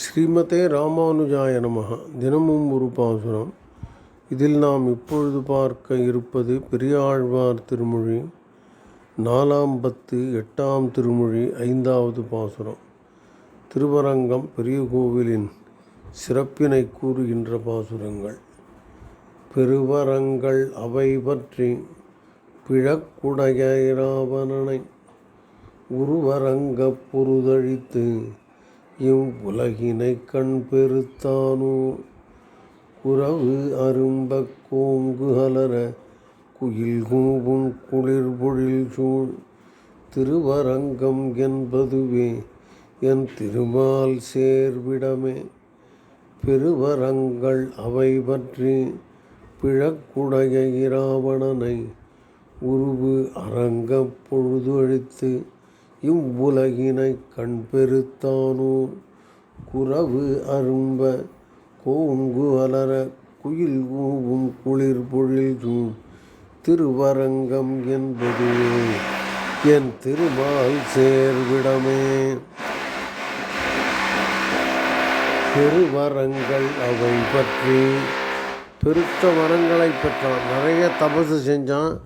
ஸ்ரீமதே ராமானுஜாய நமக தினமும் ஒரு பாசுரம். இதில் நாம் இப்பொழுது பார்க்க இருப்பது பெரியாழ்வார் திருமொழி நாலாம் பத்து எட்டாம் திருமொழி ஐந்தாவது பாசுரம். திருவரங்கம் பெரிய கோவிலின் சிறப்பினை கூறுகின்ற பாசுரங்கள். பெருவரங்கள் அவை பற்றி பிழக்குடைய ராவணனை உருவரங்கப் பொருதழித்து இவ்வுலகினை கண் பெருத்தானோ? குரவு அரும்பக் கோங்கு அலர குயில் கூவும் குளிர் பொழில் சூழ். திருவரங்கம் என்பதுவே என் திருமால் சேர்விடமே. பெருவரங்கள் அவை பற்றி பிழக்குடைய இராவணனை உருவு அரங்கப் பொழுது அழித்து இவ்வுலகினை கண் பெருத்தானோர் குரவு அரும்ப கோங்கு அலர குயில் கூவும் குளிர் பொழில் திருவரங்கம் என்பதுவே என் திருமால் சேர்விடமே. பெருவரங்கள் அவை பற்றி பெருத்த வரங்களை பெற்றான். நிறைய தபசு செஞ்சான்.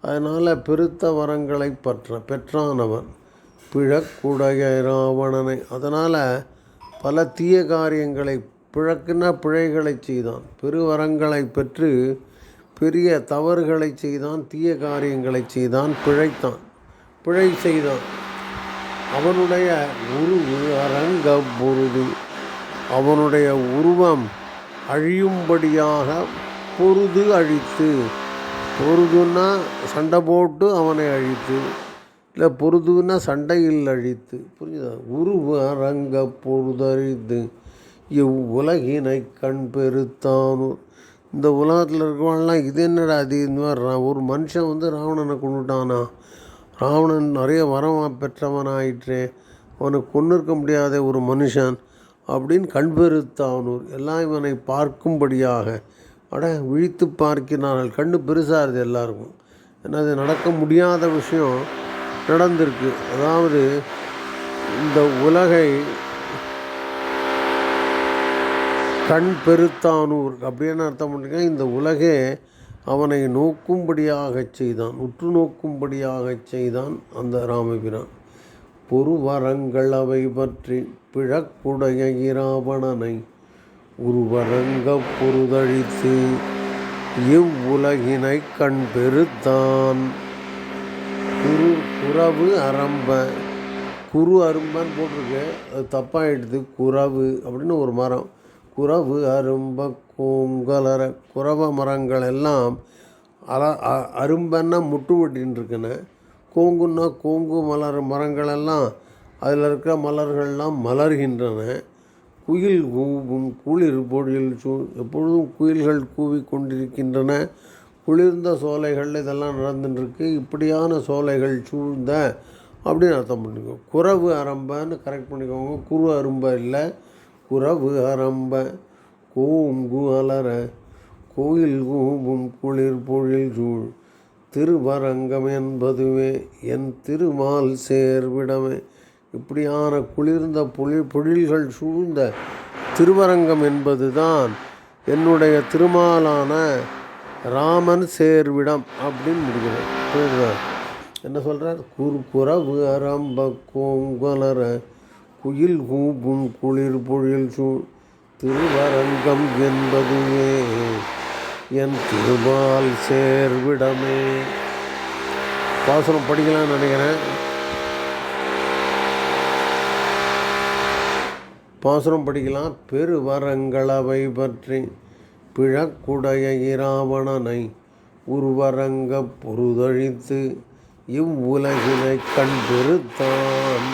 அதனால் பெருத்த வரங்களை பற்ற பெற்றான் அவன். பிழக்குடைய ராவணனை அதனால் பல தீய காரியங்களை பிழக்குன பிழைகளை செய்தான். பெருவரங்களை பெற்று பெரிய தவறுகளை செய்தான். தீய காரியங்களை செய்தான். பிழைத்தான். பிழை செய்தான். அவனுடைய உருவு அரங்க பொருது அவனுடைய உருவம் அழியும்படியாக பொருது அழித்து பொருதுன்னா சண்டை போட்டு அவனை அழித்து இல்லை பொருதுன்னா சண்டையில் அழித்து புரியுதா உருவு அரங்க பொழுதறித்து இவ்வுலகினை கண் பெருத்தானூர்? இந்த உலகத்தில் இருக்கவங்களாம் இது என்னடா அது இந்த மாதிரி ரா- ஒரு மனுஷன் வந்து ராவணனை கொண்டுட்டானா ராவணன் நிறைய வரம் பெற்றவனாயிற்றே அவனை கொண்டு இருக்க முடியாத ஒரு மனுஷன் அப்படின்னு கண் பெருத்தானூர். எல்லாம் இவனை பார்க்கும்படியாக அட விழித்து பார்க்கிறார்கள். கண்ணு பெருசாக இருக்குது எல்லாருக்கும். ஏன்னா அது நடக்க முடியாத விஷயம். நடந்திருக்கு. அதாவது இந்த உலகை கண் பெருத்தானூர் அப்படின்னு அர்த்தம் பண்ணுங்க இந்த உலகே அவனை நோக்கும்படியாக செய்தான். உற்று நோக்கும்படியாக செய்தான் அந்த ராமபிரான். பொறுவரங்கள் அவை பற்றி பிழக்குடைய இராவணனை உருவரங்க பொருதழித்து இவ்வுலகினை கண் பெருத்தான். குறவு அரம்ப குரு அரும்பான்னு போட்டிருக்கு. அது தப்பாகிடுது குறவு அப்படின்னு ஒரு மரம். குறவு அரும்ப கூங்கலர குறவ மரங்கள் எல்லாம் அல அ- அரும்பன்னா முட்டு வெட்டின்னு கோங்குன்னா கோங்கு மலர் மரங்கள் எல்லாம் அதில் இருக்கிற மலர்கள்லாம் மலர்கின்றன. குயில் கூவும் குளிர் பொழில் சூ எப்பொழுதும் குயில்கள் கூவி கொண்டிருக்கின்றன குளிர்ந்த சோலைகள் இதெல்லாம் நடந்துட்டுருக்கு இப்படியான சோலைகள் சூழ்ந்த அப்படின்னு அர்த்தம் பண்ணிக்கோ. குறவு அரம்பன்னு கரெக்ட் பண்ணிக்கோங்க. குறு அரும்ப இல்லை. குறவு அரம்ப. கூங்கு அலர கோயில் கூவும் குளிர் பொழில் சூழ். திருவரங்கம் என்பதுவே என் திருமால் சேர்விடமே. இப்படியான குளிர்ந்த பொழில் பொழில்கள் சூழ்ந்த திருவரங்கம் என்பது தான் என்னுடைய திருமாலான ராமன் சேர்விடம் அப்படின்னு முடிக்கிறார் புரியுதா என்ன சொல்கிறார் குறுக்குறவு அரம்ப கோங்கலர குயில் கூப்பும் குளிர் பொழில் சூழ் திருவரங்கம் என்பதுவே என் திருமால் சேர்விடமே. பாசனம் படிக்கலாம்னு நினைக்கிறேன். பாசுரம் படிக்கலாம். பெருவரங்களவை பற்றி பிழக்குடைய இராவணனை உருவரங்க பொருதழித்து இவ்வுலகினை கண்டிருத்தான்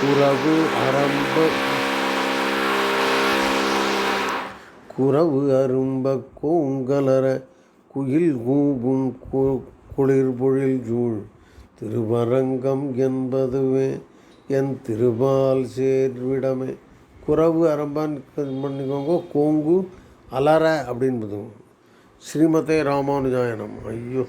குறவு அரம்ப குறவு அரும்ப கோங்கலர குயில் கூவும் குளிர்பொழில் ஜூழ் திருவரங்கம் என்பதுவே என் திருபால் சேர்விடமே. குறவு அரம்பான் பண்ணிக்கோங்க கோங்கு அலற அப்படின்பதும் ஸ்ரீமதே ராமானுஜாயனம். ஐயோ.